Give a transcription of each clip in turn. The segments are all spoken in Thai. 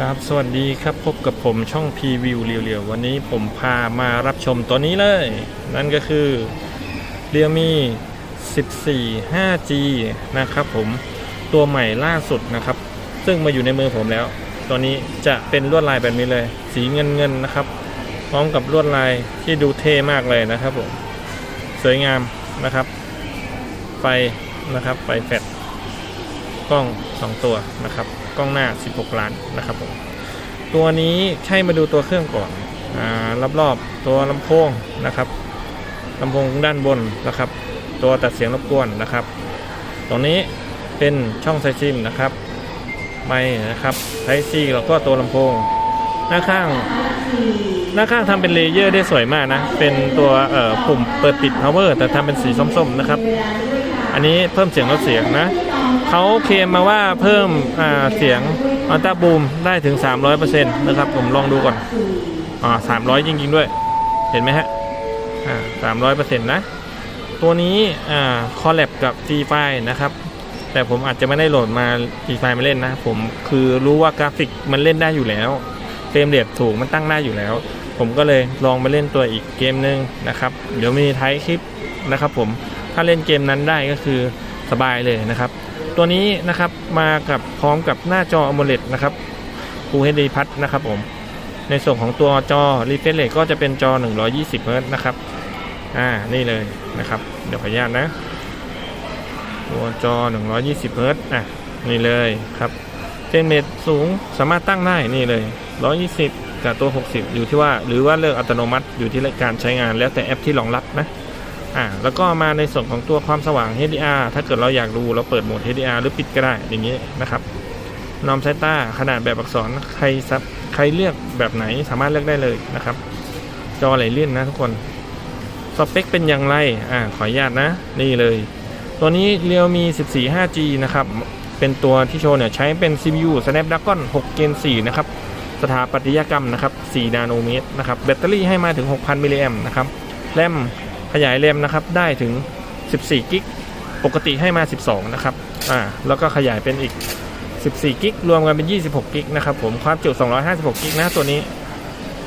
ครับสวัสดีครับพบกับผมช่อง Preview เรียวๆวันนี้ผมพามารับชมตัวนี้เลย นั่นก็คือ Realme 14 5G นะครับผมตัวใหม่ล่าสุดนะครับ ซึ่งมาอยู่ในมือผมแล้ว ตัวนี้จะเป็นลวดลายแบบนี้เลย สีเงินเงินๆนะครับ พร้อมกับลวดลายที่ดูเท่มากเลยนะครับผมสวยงามนะครับ ไฟนะครับไฟแฟลช กล้อง 2 ตัวนะครับ กล้องหน้า 16 ล้านนะครับผมตัวนี้ใช่มาดูตัวเครื่องก่อนอ่ารอบๆตัวลำโพงนะครับลำโพงด้านบนนะครับ ตัวตัดเสียงรบกวนนะครับ ตรงนี้เป็นช่องไซซิมนะครับไม้นะครับไทซีแล้วก็ตัวลำโพง หน้าข้าง หน้าข้างทำเป็นเลเยอร์ได้สวยมากนะ เป็นตัวเอ่อปุ่มเปิดปิด power แต่ทำเป็นสีส้มๆนะครับ อันนี้เพิ่มเสียงลดเสียงนะ เขาเคลมมาว่าเพิ่มเสียงอัลตราบูมได้ถึง 300%นะครับ ผมลองดูก่อนอ่า300จริง ๆ ด้วย เห็นไหมฮะอ่า300%นะ ตัวนี้อ่าคอลแลบกับ G f i นะครับ แต่ผมอาจจะไม่ได้โหลดมา G f i มาเล่นนะ ผมคือรู้ว่ากราฟิกมันเล่นได้อยู่แล้วเฟรมเรทถูกมันตั้งได้อยู่แล้ว ผมก็เลยลองมาเล่นตัวอีกเกมหนึงนะครับ เดี๋ยวมีท้ายคลิปนะครับผมถ้าเล่นเกมนั้นได้ก็คือสบายเลยนะครับ ตัวนี้นะครับมากับพร้อมกับหน้าจอ AMOLED นะครับ Full HD Plus นะครับผมในส่วนของตัวจอ refresh rate ก็จะเป็นจอ 120 Hz นะครับ อ่า นี่เลยนะครับ เดี๋ยวขออนุญาตนะ ตัวจอ 120 Hz อะ นี่เลยครับเฟรมเรทสูงสามารถตั้งได้ นี่เลย 120 กับตัว 60 อยู่ที่ว่า หรือว่าเลือกอัตโนมัติอยู่ที่การใช้งานแล้วแต่แอปที่รองรับนะ อ่าแล้วก็มาในส่วนของตัวความสว่าง HDR ถ้าเกิดเราอยากดูเราเปิดโหมด HDR หรือปิดก็ได้อย่างนี้นะครับนอมไซต้าขนาดแบบอักษรใครซับใครเลือกแบบไหนสามารถเลือกได้เลยนะครับ จอไหลเลื่อนนะทุกคนสเปคเป็นอย่างไรอ่าขออนุญาตนะ นี่เลย ตัวนี้เรียวมี 14 5G นะครับ เป็นตัวที่โชว์เนี่ยใช้เป็น CPU Snapdragon 6 Gen 4 นะครับ สถาปัตยกรรมนะครับ 4 นาโนเมตรนะครับ แบตเตอรี่ให้มาถึง 6,000 มิลลิแอมนะครับ แรม ขยายแรมนะครับได้ถึง 14 กิก ปกติให้มา 12 นะครับ อ่า แล้วก็ขยายเป็นอีก 14 กิก รวมกันเป็น 26 กิกนะครับผม ความจุ 256 กิกนะตัวนี้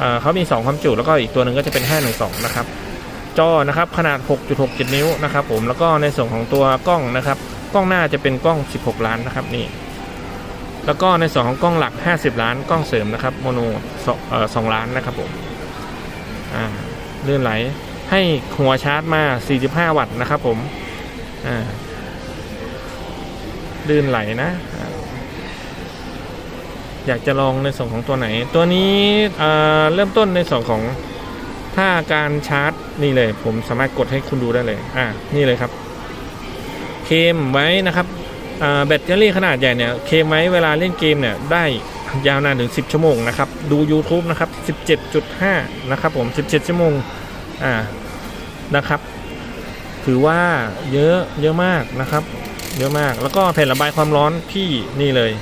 อ่าเขามี 2 ความจุ แล้วก็อีกตัวหนึ่งก็จะเป็น 512 นะครับ จอนะครับขนาด 6.67 นิ้วนะครับผม แล้วก็ในส่วนของตัวกล้องนะครับ กล้องหน้าจะเป็นกล้อง 16 ล้านนะครับนี่ แล้วก็ในส่วนของกล้องหลัก 50 ล้าน กล้องเสริมนะครับ โมโนเอ่อ2ล้านนะครับผม อ่า เลื่อนไหล ให้หัวชาร์จมา 45 วัตต์นะครับผมอ่าลื่นไหลนะ อยากจะลองในส่วนของตัวไหน ตัวนี้เริ่มต้นในส่วนของถ้าการชาร์จนี่เลย ผมสามารถกดให้คุณดูได้เลย อ่านี่เลยครับ เคมไว้นะครับอ่าแบตเตอรี่ขนาดใหญ่เนี่ย เคมไว้เวลาเล่นเกมเนี่ยได้ยาวนานถึง 10 ชั่วโมงนะครับ ดู YouTube นะครับ 17.5 นะครับผม 17 ชั่วโมง อ่านะครับ ถือว่าเยอะเยอะมากนะครับ เยอะมากแล้วก็แผ่นระบายความร้อนที่นี่เลย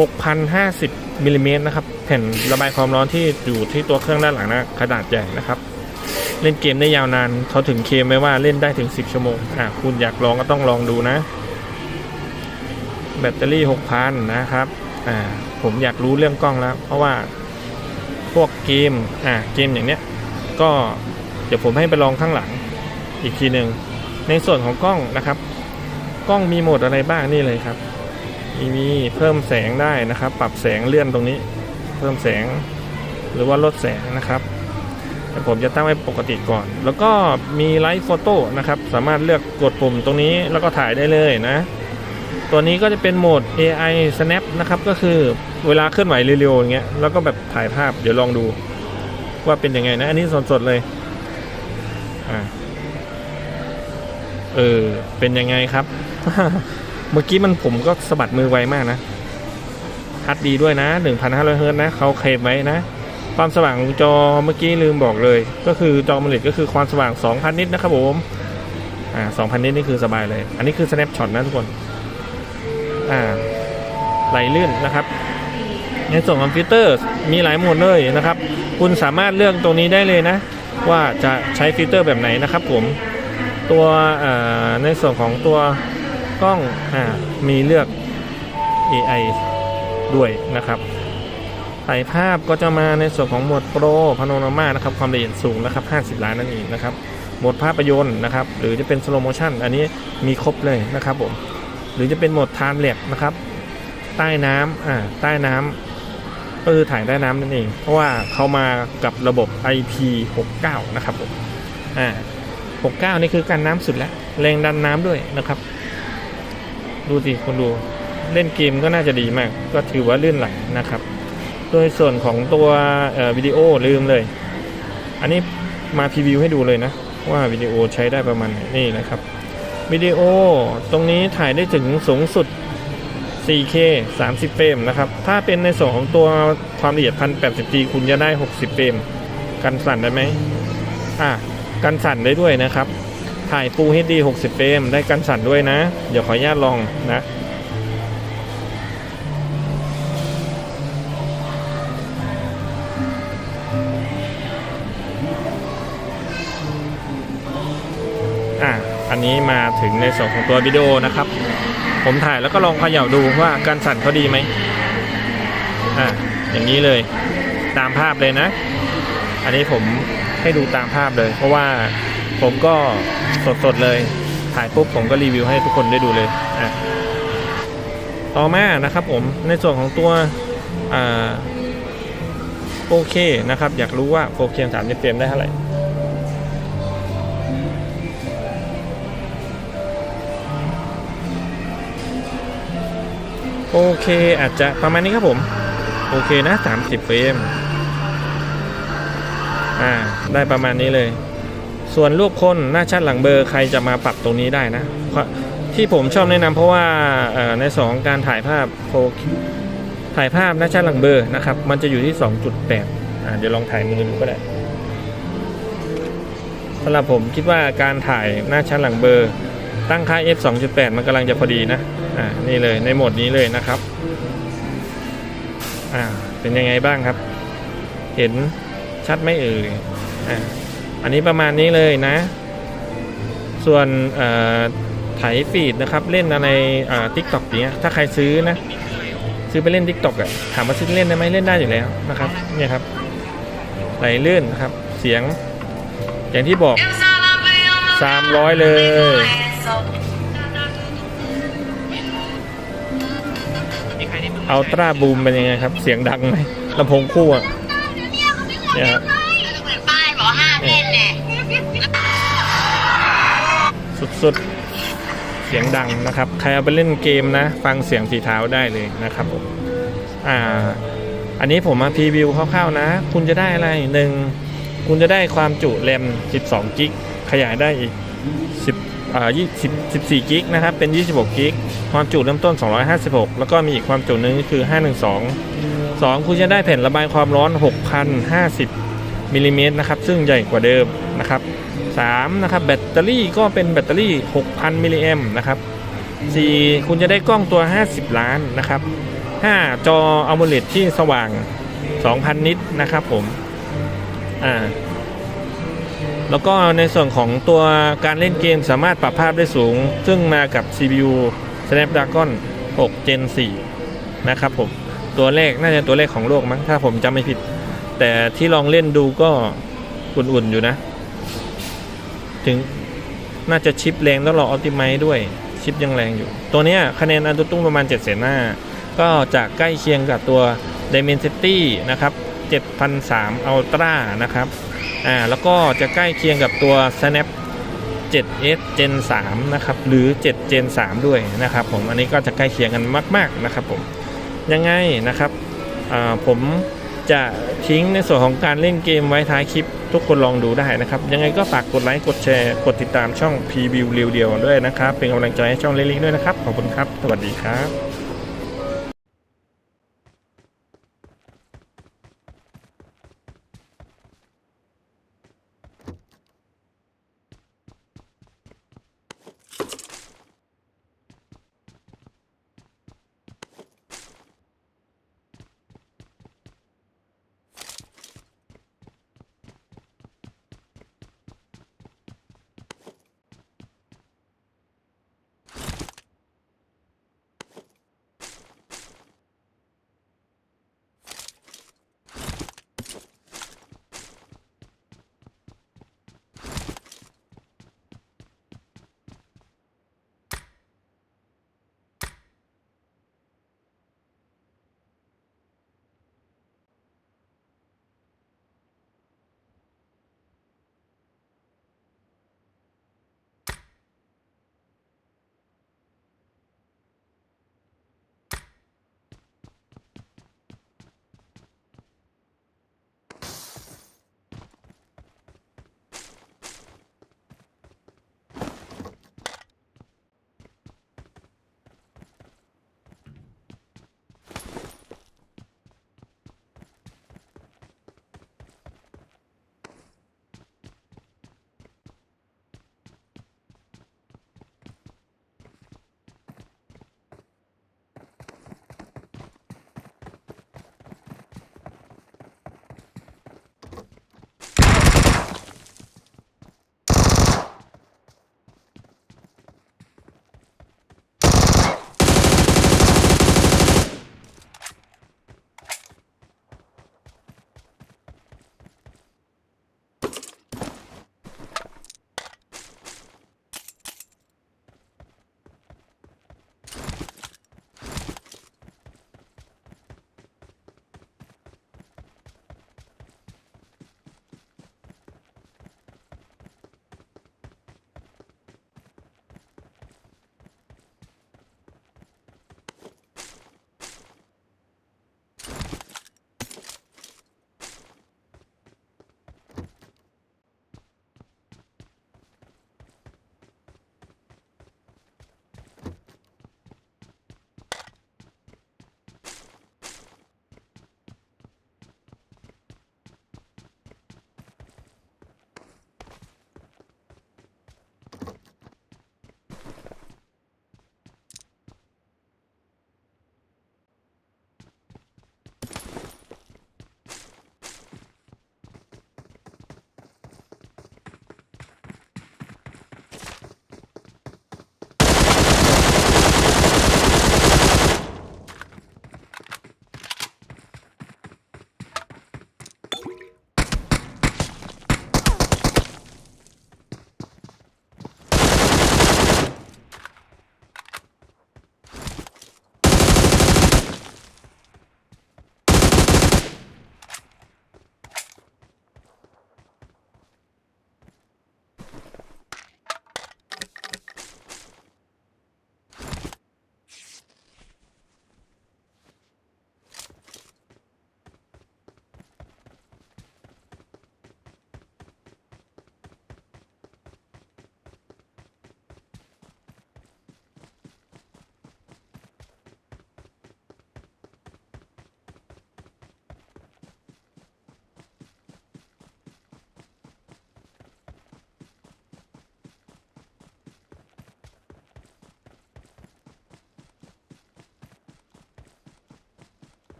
6,050มิลลิเมตรนะครับ แผ่นระบายความร้อนที่อยู่ที่ตัวเครื่องด้านหลังนะขนาดใหญ่นะครับ เล่นเกมได้ยาวนานเขาถึงเคมไว้ว่าเล่นได้ถึง 10 ชั่วโมงอะคุณอยากลองก็ต้องลองดูนะ แบตเตอรี่ 6,000 นะครับอ่าผมอยากรู้เรื่องกล้องแล้ว เพราะว่าพวกเกมอ่าเกมอย่างเนี้ยก็ เดี๋ยวผมให้ไปลองข้างหลังอีกทีหนึ่งในส่วนของกล้องนะครับ กล้องมีโหมดอะไรบ้างนี่เลยครับมีมีเพิ่มแสงได้นะครับ ปรับแสงเลื่อนตรงนี้ เพิ่มแสงหรือว่าลดแสงนะครับแต่ผมจะตั้งไว้ปกติก่อน แล้วก็มีไลฟ์โฟโต้นะครับ สามารถเลือกกดปุ่มตรงนี้แล้วก็ถ่ายได้เลยนะ ตัวนี้ก็จะเป็นโหมด AI Snap นะครับ ก็คือเวลาเคลื่อนไหวเร็วๆอย่างเงี้ย แล้วก็แบบถ่ายภาพ เดี๋ยวลองดูว่าเป็นยังไงนะ อันนี้สดๆเลย ออ เป็นยังไงครับ เมื่อกี้มันผมก็สะบัดมือไวมากนะทัดดีด้วยนะ 1,500เฮิร์ตซ์นะเขาเคลมไว้นะ ความสว่างของจอเมื่อกี้ลืมบอกเลย ก็คือจอมันเลดก็คือความสว่าง 2,000 นิตนะครับผมอ่า2,000 นิตนี่คือสบายเลย อันนี้คือ snapshot นะทุกคน อ่าไหลลื่นนะครับ ในส่วนของฟิลเตอร์มีหลายโหมดเลยนะครับ คุณสามารถเลือกตรงนี้ได้เลยนะ ว่าจะใช้ฟิลเตอร์แบบไหนนะครับผม ตัวในส่วนของตัวกล้องอมีเลือก AI ด้วยนะครับถ่ายภาพก็จะมาในส่วนของหมวดโปรพาโนรามานะครับความละเอียดสูงนะครับ 50 ล้านนั่นเองนะครับโหมดภาพยนตร์นะครับหรือจะเป็นสโลโมชันอันนี้มีครบเลยนะครับผมหรือจะเป็นโหมดทานเล็นะครับใต้น้ำอ่าใต้น้ำก็คือถ่ายใต้น้ำนั่นเอง เพราะว่าเขามากับระบบ IP69 นะครับผมอ่า 69 นี่คือการน้ำสุดแล้วแรงดันน้ำด้วยนะครับ ดูสิคนดูเล่นเกมก็น่าจะดีมาก ก็ถือว่าลื่นไหลนะครับ โดยส่วนของตัววิดีโอลืมเลย อันนี้มาพรีวิวให้ดูเลยนะ ว่าวิดีโอใช้ได้ประมาณไหนนี่นะครับวิดีโอตรงนี้ถ่ายได้ถึงสูงสุด 4K 30 เฟรมนะครับ ถ้าเป็นในส่วนของตัวความละเอียด 1080p คุณจะได้ 60 เฟรม กันสั่นได้ไหมอะ กันสั่นได้ด้วยนะครับ ถ่าย Full HD 60 เฟรมได้กันสั่นด้วยนะ เดี๋ยวขออนุญาตลองนะอะอันนี้มาถึงในส่วนของตัววิดีโอนะครับ ผมถ่ายแล้วก็ลองเขย่าดูว่าการสั่นเขาดีไหมอะอย่างนี้เลยตามภาพเลยนะ อันนี้ผม ให้ดูตามภาพเลย เพราะว่าผมก็สดๆเลยถ่ายปุ๊บผมก็รีวิวให้ทุกคนได้ดูเลยอะต่อมานะครับผมในส่วนของตัวอ่าโอเคนะครับ อยากรู้ว่าโอเคสามสิบเฟรมได้เท่าไหร่โอเคอาจจะประมาณนี้ครับผม โอเคนะ 30 เฟรม อ่าได้ประมาณนี้เลย ส่วนรูปคนหน้าชัดหลังเบอร์ใครจะมาปรับตรงนี้ได้นะ ที่ผมชอบแนะนำเพราะว่าในสองการถ่ายภาพโฟถ่ายภาพหน้าชัดหลังเบอร์นะครับ มันจะอยู่ที่ 2.8อ่าเดี๋ยวลองถ่ายมือดูก็ได้สำหรับผมคิดว่าการถ่ายหน้าชัดหลังเบอร์ ตั้งค่า f 2.8 มันกำลังจะพอดีนะ อ่า นี่เลยในโหมดนี้เลยนะครับ อ่า เป็นยังไงบ้างครับ เห็น ชัดไหมเอ่ยอ่าอันนี้ประมาณนี้เลยนะ ส่วนเอ่อไถฟีดนะครับเล่นอะไรอ่าทิกตอกเนี้ยถ้าใครซื้อนะ ซื้อไปเล่นทิกตอกอะถามว่าซื้อเล่นได้ไหมเล่นได้อยู่แล้วนะครับเนี่ยครับไหลลื่นนะครับ เสียง อย่างที่บอก 300 เลยอัลตร้าบูมเป็นยังไงครับ เสียงดังไหมลำโพงคู่อะ เนี่ยครับเหมือนป้ายบอกห้ามเล่นเนี่ยสุดๆ เสียงดังนะครับ ใครเอาไปเล่นเกมนะ ฟังเสียงฝีเท้าได้เลยนะครับผมอ่า อันนี้ผมมาพรีวิวคร่าวๆนะ คุณจะได้อะไรหนึ่งคุณจะได้ความจุแรม 12 กิก ขยายได้อีก 10 อ่า20 14 กิกนะครับ เป็น 26 กิก ความจุเริ่มต้น 256 แล้วก็มีอีกความจุหนึ่งคือ 512 2 คุณจะได้แผ่นระบายความร้อน 6,050มิลลิเมตรนะครับ ซึ่งใหญ่กว่าเดิมนะครับ3นะครับ แบตเตอรี่ก็เป็นแบตเตอรี่ 6,000 มิลลิแอมนะครับ 4 คุณจะได้กล้องตัว 50 ล้านนะครับ 5 จออัลโมเลดที่สว่าง 2,000 นิตนะครับผม อ่า แล้วก็ในส่วนของตัวการเล่นเกมสามารถปรับภาพได้สูง ซึ่งมากับ CPU Snapdragon 6 Gen 4 นะครับผม ตัวเลขน่าจะตัวเลขของโลกมั้งถ้าผมจำไม่ผิด แต่ที่ลองเล่นดูก็อุ่นๆอยู่นะ ถึงน่าจะชิปแรงต้องรออ t ติ m i z e ด้วยชิปยังแรงอยู่ ตัวเนี้ยคะแนนอันตุ้งประมาณ 7เศษหน้า ก็จะใกล้เคียงกับตัว Dimensity นะครับ 7,003 Ultra นะครับ อ่าแล้วก็จะใกล้เคียงกับตัว Snap 7s Gen 3นะครับหรือ 7 Gen 3 ด้วยนะครับผมอันนี้ก็จะใกล้เคียงกันมาก ๆนะครับผมยังไงนะครับอ่าผมจะทิ้งในส่วนของการเล่นเกมไว้ท้ายคลิปทุกคนลองดูได้นะครับ ยังไงก็ฝากกดไลค์กดแชร์ กดติดตามช่อง Preview เรียวด้วยนะครับ เป็นกำลังใจให้ช่องเล็กๆด้วยนะครับ ขอบคุณครับ สวัสดีครับ